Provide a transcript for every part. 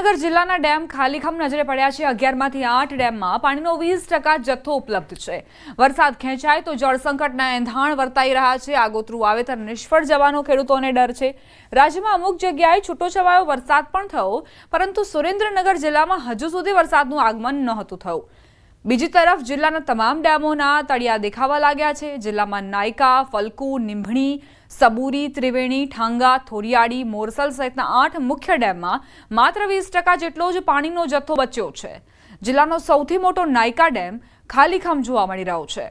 સુરેન્દ્રનગર જિલ્લાના ડેમ ખાલીખમ નજરે પડ્યા છે. અગિયારમાંથી આઠ ડેમમાં પાણીનો વીસ ટકા જથ્થો ઉપલબ્ધ છે. વરસાદ ખેંચાય તો જળસંકટના એંધાણ વર્તાઈ રહ્યા છે. આગોતરું વાવેતર નિષ્ફળ જવાનો ખેડૂતોને ડર છે. રાજ્યમાં અમુક જગ્યાએ છૂટોછવાયો વરસાદ પણ થયો, પરંતુ સુરેન્દ્રનગર જિલ્લામાં હજુ સુધી વરસાદનું આગમન નહોતું થયું. બીજી તરફ જિલ્લાના તમામ ડેમોના તળિયા દેખાવા લાગ્યા છે. જિલ્લામાં નાયકા, ફલકુ, નિંભણી, સબુરી, ત્રિવેણી, ઠાંગા, થોરિયાળી, મોરસલ સહિતના આઠ મુખ્ય ડેમમાં માત્ર વીસ ટકા જેટલો જ પાણીનો જથ્થો બચ્યો છે. જિલ્લાનો સૌથી મોટો નાયકા ડેમ ખાલીખમ જોવા મળી રહ્યો છે.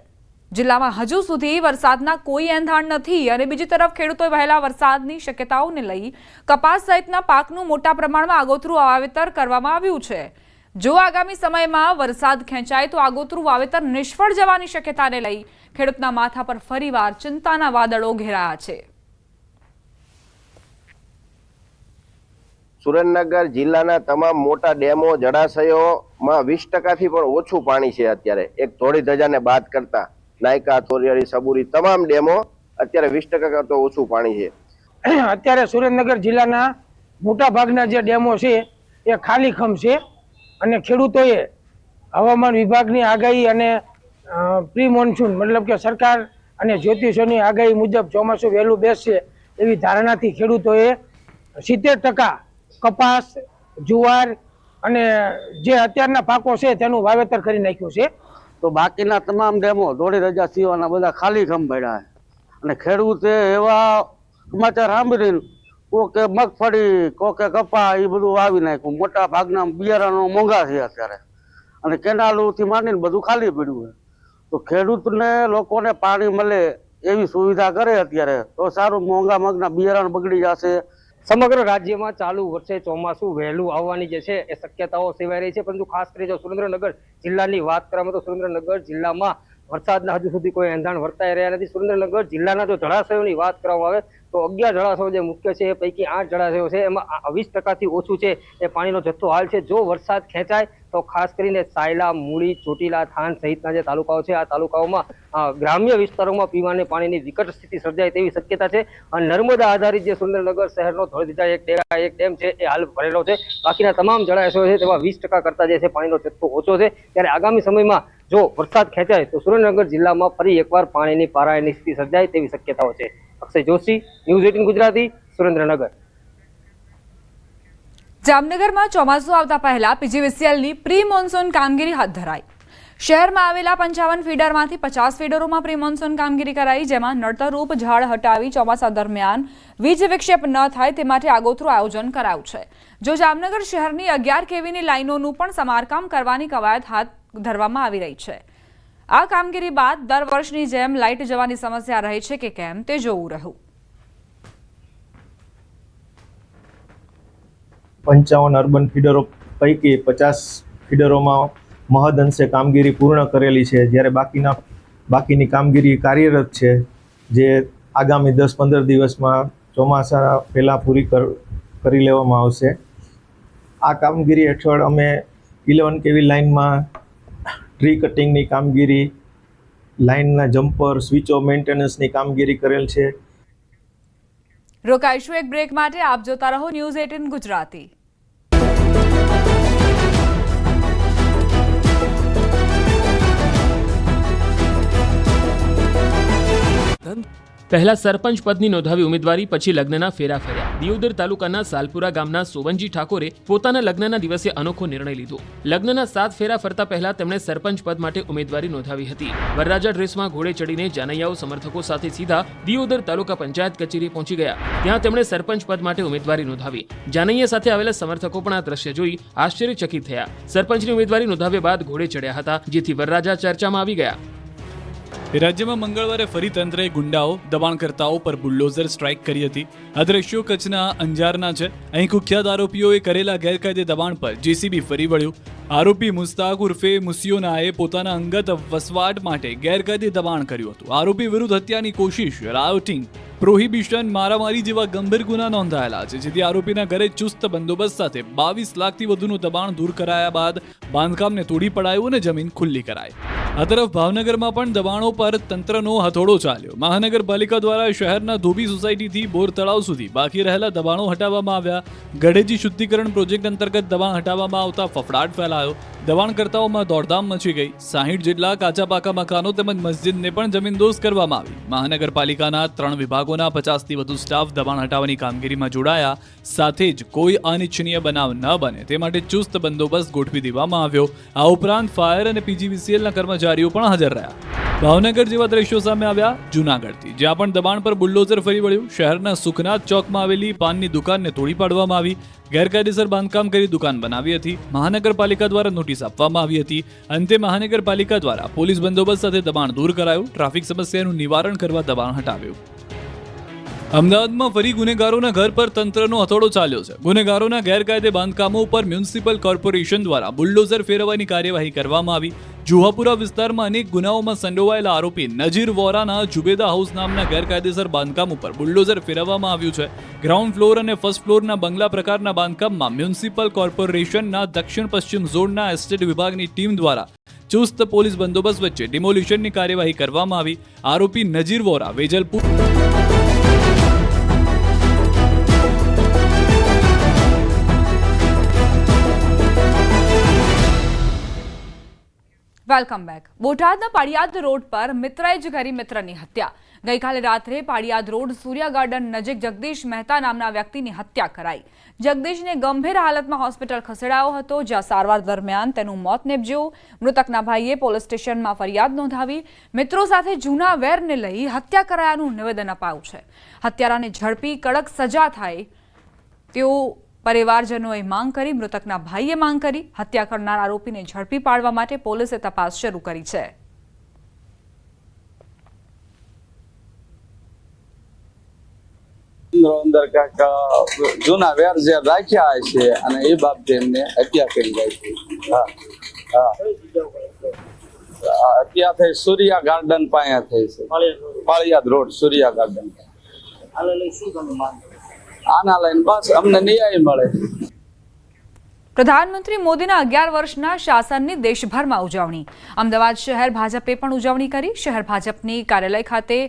જિલ્લામાં હજુ સુધી વરસાદના કોઈ એંધાણ નથી અને બીજી તરફ ખેડૂતોએ વહેલા વરસાદની શક્યતાઓને લઈ કપાસ સહિતના પાકનું મોટા પ્રમાણમાં આગોતરું વાવેતર કરવામાં આવ્યું છે. જો આગામી સમયમાં વરસાદ ખેંચાય તો આગોતરું વાવેતર નિષ્ફળ જવાની શક્યતાને લઈ ખેડૂતના માથા પર ફરીવાર ચિંતાના વાદળો ઘેરાયા છે. સુરેન્દ્રનગર જિલ્લાના તમામ મોટા ડેમો જળાશયોમાં વીસ ટકાથી પણ ઓછું પાણી છે અત્યારે. એક ધોળી ધજાને બાદ કરતા નાયકા થોરિયાળી સબુરી તમામ ડેમો અત્યારે વીસ ટકા કરતો ઓછું પાણી છે. અત્યારે સુરેન્દ્રનગર જિલ્લાના મોટા ભાગના જે ડેમો છે એ ખાલીખમ છે. અને ખેડૂતોએ હવામાન વિભાગની આગાહી અને પ્રી મોન્સૂન મતલબ કે સરકાર અને જ્યોતિષોની આગાહી મુજબ ચોમાસું વહેલું બેસશે એવી ધારણાથી ખેડૂતોએ સિત્તેર ટકા કપાસ, જુવાર અને જે અત્યારના પાકો છે તેનું વાવેતર કરી નાખ્યું છે. તો બાકીના તમામ ડેમો દોઢી રજા સિવાના બધા ખાલી ખમ પડ્યા અને ખેડૂતે એવા સમાચાર સાંભળીને કોકે મગફળી, કોકે કપા એ બધું વાવી નાખ્યું. મોટા ભાગના બિયારણો મોંઘા છે અત્યારે. અને કેનાલોથી માંડીને બધું ખાલી પડ્યું છે તો ખેડૂતને લોકોને પાણી મળે એવી સુવિધા કરે અત્યારે. તો સારું, મોંઘા મગના બિયારણ બગડી જશે. સમગ્ર રાજ્યમાં ચાલુ વર્ષે ચોમાસું વહેલું આવવાની જે છે એ શક્યતાઓ સેવાઈ રહી છે. પરંતુ ખાસ કરી જો સુરેન્દ્રનગર જિલ્લાની વાત કરવામાં તો સુરેન્દ્રનગર જિલ્લામાં વરસાદના હજુ સુધી કોઈ એંધાણ વર્તાઈ રહ્યા નથી. સુરેન્દ્રનગર જિલ્લાના જો જળાશયોની વાત કરવામાં આવે તો અગિયાર જળાશયો જે મુખ્ય છે એ પૈકી આઠ જળાશયો છે. એમાં વીસ ટકાથી ઓછું છે એ પાણીનો જથ્થો હાલ છે. જો વરસાદ ખેંચાય તો ખાસ કરીને સાયલા, મૂળી, ચોટીલા, થાન સહિતના જે તાલુકાઓ છે, આ તાલુકાઓમાં ગ્રામ્ય વિસ્તારોમાં પીવાને પાણીની વિકટ સ્થિતિ સર્જાય તેવી શક્યતા છે. અને નર્મદા આધારિત જે સુરેન્દ્રનગર શહેરનો ધોળધીજા એક ડેરા, એક ડેમ છે એ હાલ ભરેલો છે. બાકીના તમામ જળાશયો છે તેમાં વીસ ટકા કરતા જે છે પાણીનો જથ્થો ઓછો છે. ત્યારે આગામી સમયમાં જો વરસાદ ખેંચાય તો સુરેન્દ્રનગર જિલ્લામાં ફરી એકવાર પાણીની પારાયની સ્થિતિ સર્જાય તેવી શક્યતાઓ છે. Akshay Joshi, news eighteen Gujarati, Surendranagar. જામનગરમાં ચોમાસું આવતા પહેલા પીજીવીસીએલની પ્રી મોન્સૂન કામગીરી હાથ ધરાઈ. શહેરમાં આવેલા પંચાવન ફીડરમાંથી પચાસ ફીડરોમાં પ્રી મોન્સૂન કામગીરી કરાઈ, જેમાં નડતરરૂપ ઝાડ હટાવી ચોમાસા દરમિયાન વીજ વિક્ષેપ ન થાય તે માટે આગોતરું આયોજન કરાયું છે. જો જામનગર શહેરની અગિયાર કેવીની લાઇનોનું પણ સમારકામ કરવાની કવાયત હાથ ધરવામાં આવી રહી છે. આ કામગીરી બાદ દર વર્ષની જેમ લાઇટ જવાની સમસ્યા રહે છે કે કેમ તે જોવું રહ્યું. પંચાવન અર્બન ફીડરો પૈકી પચાસ ફીડરોમાં મહદઅંશે કામગીરી પૂર્ણ કરેલી છે. જ્યારે બાકીના, બાકીની કામગીરી કાર્યરત છે, જે આગામી દસ પંદર દિવસમાં ચોમાસા પહેલાં પૂરી કર લેવામાં આવશે. આ કામગીરી હેઠળ અમે ઇલેવન કેવી લાઇનમાં ટ્રી કટિંગની કામગીરી, લાઇનના જમ્પર, સ્વિચો મેન્ટેનન્સની કામગીરી કરેલ છે. રોકાઈશું એક બ્રેક માટે. આપ જોતા રહો ન્યૂઝ એટીન ગુજરાતી. પહેલા સરપંચ પદની નોંધાવી ઉમેદવારી, પછી લગ્નના ફેરા ફર્યા. દિયોદર તાલુકાના સાલપુરા ગામના સોવનજી ઠાકોરે પોતાના લગ્નના દિવસે અનોખો નિર્ણય લીધો. લગ્નના સાત ફેરા ફરતા પહેલા તેમણે સરપંચ પદ માટે ઉમેદવારી નોંધાવી હતી. વરરાજા ડ્રેસમાં ઘોડે ચડીને જાનૈયાઓ સમર્થકો સાથે સીધા દિયોદર તાલુકા પંચાયત કચેરી પહોંચી ગયા. ત્યાં તેમણે સરપંચ પદ માટે ઉમેદવારી નોંધાવી. જાનૈયા સાથે આવેલા સમર્થકો પણ આ દ્રશ્ય જોઈ આશ્ચર્યચકિત થયા. સરપંચની ઉમેદવારી નોંધાવ્યા બાદ ઘોડે ચડ્યા હતા, જેથી વરરાજા ચર્ચામાં આવી ગયા. રાજ્યમાં મંગળવારે ફરી તંત્રએ ગુંડાઓ, દબાણકર્તાઓ પર બુલડોઝર સ્ટ્રાઇક કરી હતી. આ દ્રશ્યો કચ્છના અંજારના છે. અહીં કુખ્યાત આરોપીઓએ કરેલા ગેરકાયદે દબાણ પર જેસીબી ફરી વળ્યું. આરોપી મુસ્તાક ઉર્ફે મુસિયોનાએ પોતાના અંગત વસવાટ માટે ગેરકાયદે દબાણ કર્યું હતું. આરોપી વિરુદ્ધ હત્યાની કોશિશ રાયોટિંગ પ્રોહિબિશન, મારામારી જેવા ગંભીર ગુના નોંધાયેલા છે, જેથી આરોપીના ઘરે ચુસ્ત બંદોબસ્ત સાથે બાવીસ લાખથી વધુનું દબાણ દૂર કરાયા બાદ બાંધકામને તોડી પડાયું અને જમીન ખુલ્લી કરાઈ. આ તરફ ભાવનગરમાં પણ દબાણો પર તંત્રનો હથોડો ચાલ્યો. મહાનગરપાલિકા દ્વારા શહેરના ધોબી સોસાયટીથી બોર તળાવ સુધી બાકી રહેલા દબાણો હટાવવામાં આવ્યા. ગઢેજી શુદ્ધિકરણ પ્રોજેક્ટ અંતર્ગત દબાણ હટાવવામાં આવતા ફફડાટ ફેલાયો. દબાણકર્તાઓમાં દોડધામ મચી ગઈ. સાહીઠ જેટલા કાચા પાકા મકાનો તેમજ મસ્જિદને પણ જમીનદોસ્ત કરવામાં આવી. મહાનગરપાલિકાના ત્રણ વિભાગોના પચાસથી વધુ સ્ટાફ દબાણ હટાવવાની કામગીરીમાં જોડાયા. સાથે જ કોઈ અનિચ્છનીય બનાવ ન બને. તે માટે ચુસ્ત બંદોબસ્ત ગોઠવી દેવામાં આવ્યો. આ ઉપરાંત ફાયર અને પીજીવીસીએલના કર્મચારીઓ પણ હાજર રહ્યા. ભાવનગર જેવા દ્રશ્યો સામે આવ્યા જૂનાગઢથી, જ્યાં પણ દબાણ પર બુલ્ડોઝર ફરી વળ્યું. શહેરના સુખનાથ ચોકમાં આવેલી પાનની દુકાનને તોડી પાડવામાં આવી. ગેરકાયદેસર બાંધકામ કરી દુકાન બનાવી હતી. મહાનગરપાલિકા દ્વારા નોટિસ આપવામાં આવી હતી. અંતે મહાનગરપાલિકા દ્વારા પોલીસ બંદોબસ્ત સાથે દબાણ દૂર કરાયું. ટ્રાફિક સમસ્યાનું નિવારણ કરવા દબાણ હટાવ્યું. અમદાવાદમાં ફરી ગુનેગારોના ઘર પર તંત્રનો હથોડો ચાલ્યો છે. ગુનેગારોના ગેરકાયદે બાંધકામો ઉપર મ્યુનિસિપલ કોર્પોરેશન દ્વારા બુલડોઝર ફેરવવાની કાર્યવાહી કરવામાં આવી. જુહાપુરા વિસ્તારમાં અનેક ગુનાઓમાં સંડોવાયેલા આરોપી નજીર વોરાના જુબેદા હાઉસ નામના ગેરકાયદેસર બાંધકામ ઉપર બુલડોઝર ફેરવવામાં આવ્યું છે. ગ્રાઉન્ડ ફ્લોર અને ફર્સ્ટ ફ્લોરના બંગલા પ્રકારના બાંધકામમાં મ્યુનિસિપલ કોર્પોરેશનના દક્ષિણ પશ્ચિમ ઝોનના એસ્ટેટ વિભાગની ટીમ દ્વારા ચુસ્ત પોલીસ બંદોબસ્ત વચ્ચે ડિમોલિશનની કાર્યવાહી કરવામાં આવી. આરોપી નજીર વોરા વેજલપુર વેલકમ બેક. બોટાદના પાડિયાદ રોડ પર મિત્રએ જ કરી મિત્રની હત્યા. ગઈકાલે રાત્રે પાડિયાદ રોડ સૂર્યા ગાર્ડન નજીક જગદીશ મહેતા નામના વ્યક્તિની હત્યા કરાઈ. જગદીશને ગંભીર હાલતમાં હોસ્પિટલ ખસેડાયો હતો, જ્યાં સારવાર દરમિયાન તેનું મોત નીપજ્યું. મૃતકના ભાઈએ પોલીસ સ્ટેશનમાં ફરિયાદ નોંધાવી મિત્રો સાથે જૂના વેરને લઈ હત્યા કરાયાનું નિવેદન અપાયું છે. હત્યારાને ઝડપી કડક સજા થાય તેઓ પરિવારજનોએ માંગ કરી મૃતકના ભાઈએ માંગ કરી હત્યા કરનાર આરોપીને ઝડપી પાડવા માટે પોલીસે તપાસ શરૂ કરી છે. અંદર અંદર જૂના વેર જે રાખ્યા છે અને એ બાબતે એમને હત્યા કરી જાય છે હા. હત્યા થઈ સૂર્યા ગાર્ડન પાસે થઈ છે. પાળિયાદ રોડ. સૂર્યા ગાર્ડન આના લઈને બસ, અમને ન્યાય મળે. પ્રધાનમંત્રી મોદીના અગિયાર વર્ષના શાસનની દેશભરમાં ઉજવણી. અમદાવાદ શહેર ભાજપે પણ ઉજવણી કરી. શહેર ભાજપની કાર્યાલય ખાતે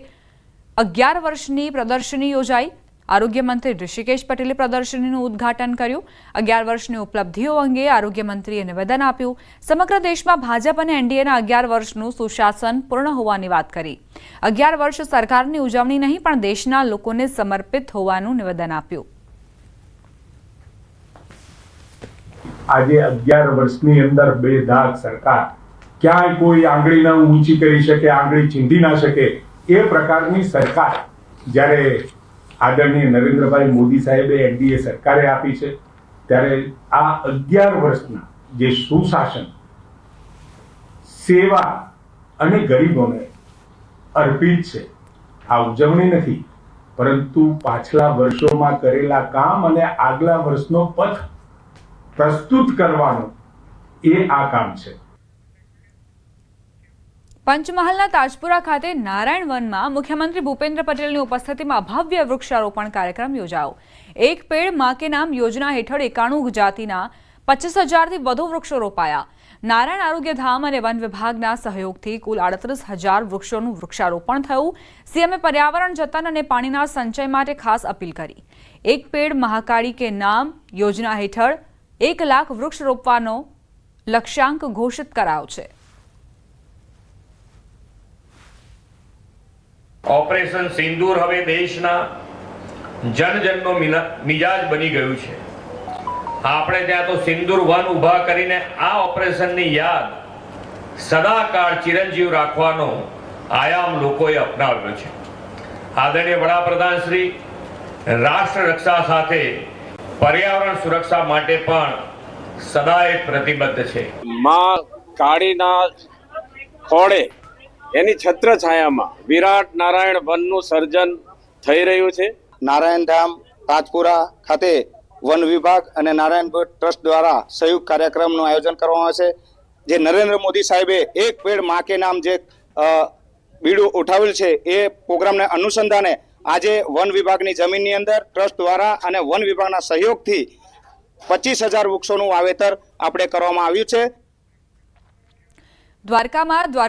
અગિયાર વર્ષની પ્રદર્શની યોજાઈ. આરોગ્ય મંત્રી ઋષિકેશ પટેલે પ્રદર્શનીનું ઉદ્ઘાટન કર્યું. અગિયાર વર્ષની ઉપલબ્ધિઓ અંગે આરોગ્ય મંત્રીએ નિવેદન આપ્યું. સમગ્ર દેશમાં ભાજપ અને એનડીએના અગિયાર વર્ષનું સુશાસન પૂર્ણ હોવાની વાત કરી. અગિયાર વર્ષ સરકારની ઉજવણી નહીં, પણ દેશના લોકોને સમર્પિત હોવાનું નિવેદન આપ્યું. આજે અગિયાર વર્ષની અંદર બે દાગ સરકાર, ક્યાંય કોઈ આંગળી ન ઊંચી કરી શકે, આંગળી ચીંધી ના શકે, એ પ્રકારની સરકાર જ્યારે આદરણીય નરેન્દ્રભાઈ મોદી સાહેબે એનડીએ સરકારે આપી છે. ત્યારે આ અગિયાર વર્ષના જે સુશાસન, સેવા અને ગરીબોને અર્પિત છે, આ ઉજવણી નથી, પરંતુ પાછલા વર્ષોમાં કરેલા કામ અને આગલા વર્ષનો પથ પ્રસ્તુત કરવાનો એ આ કામ છે. પંચમહાલના તાજપુરા ખાતે નારાયણ વનમાં મુખ્યમંત્રી ભૂપેન્દ્ર પટેલની ઉપસ્થિતિમાં ભવ્ય વૃક્ષારોપણ કાર્યક્રમ યોજાયો. એક પેડમાં કે નામ યોજના હેઠળ એકાણું જાતિના પચીસ હજારથી વધુ વૃક્ષો રોપાયા. નારાયણ આરોગ્ય ધામ અને વન વિભાગના સહયોગથી કુલ આડત્રીસ હજાર વૃક્ષોનું વૃક્ષારોપણ થયું. સીએમએ પર્યાવરણ, જતન અને પાણીના સંચય માટે ખાસ અપીલ કરી. એક પેડ મહાકાળી કે નામ યોજના હેઠળ એક લાખ વૃક્ષ રોપવાનો લક્ષ્યાંક ઘોષિત કરાયો છે. ઓપરેશન સિંદૂર હવે દેશના જનજનનો મિજાજ બની ગયું છે. આપણે ત્યાં તો સિંદૂર વન ઊભા કરીને આ ઓપરેશનની યાદ સદાકાળ ચિરંજીવ રાખવાનો આયામ લોકોએ અપનાવ્યો છે. આદરણીય વડાપ્રધાન શ્રી, રાષ્ટ્ર રક્ષા સાથે પર્યાવરણ સુરક્ષા માટે પણ સદાય પ્રતિબદ્ધ છે. માં કાળીના ખોળે એની છત્ર છાયામાં વિરાટ નારાયણ વનનું સર્જન થઈ રહ્યું છે. નારાયણ ધામ તાજપુરા ખાતે વન વિભાગ અને નારાયણ ટ્રસ્ટ દ્વારા સંયુક્ત કાર્યક્રમનું આયોજન કરવામાં આવે છે. જે નરેન્દ્ર મોદી સાહેબે એક પેડમાં કે નામ જે બીડું ઉઠાવેલ છે એ પ્રોગ્રામને અનુસંધાને આજે વન વિભાગની જમીનની અંદર ટ્રસ્ટ દ્વારા અને વન વિભાગના સહયોગથી પચીસ હજાર વૃક્ષોનું વાવેતર આપણે કરવામાં આવ્યું છે. દ્વારકામાં દ્વાર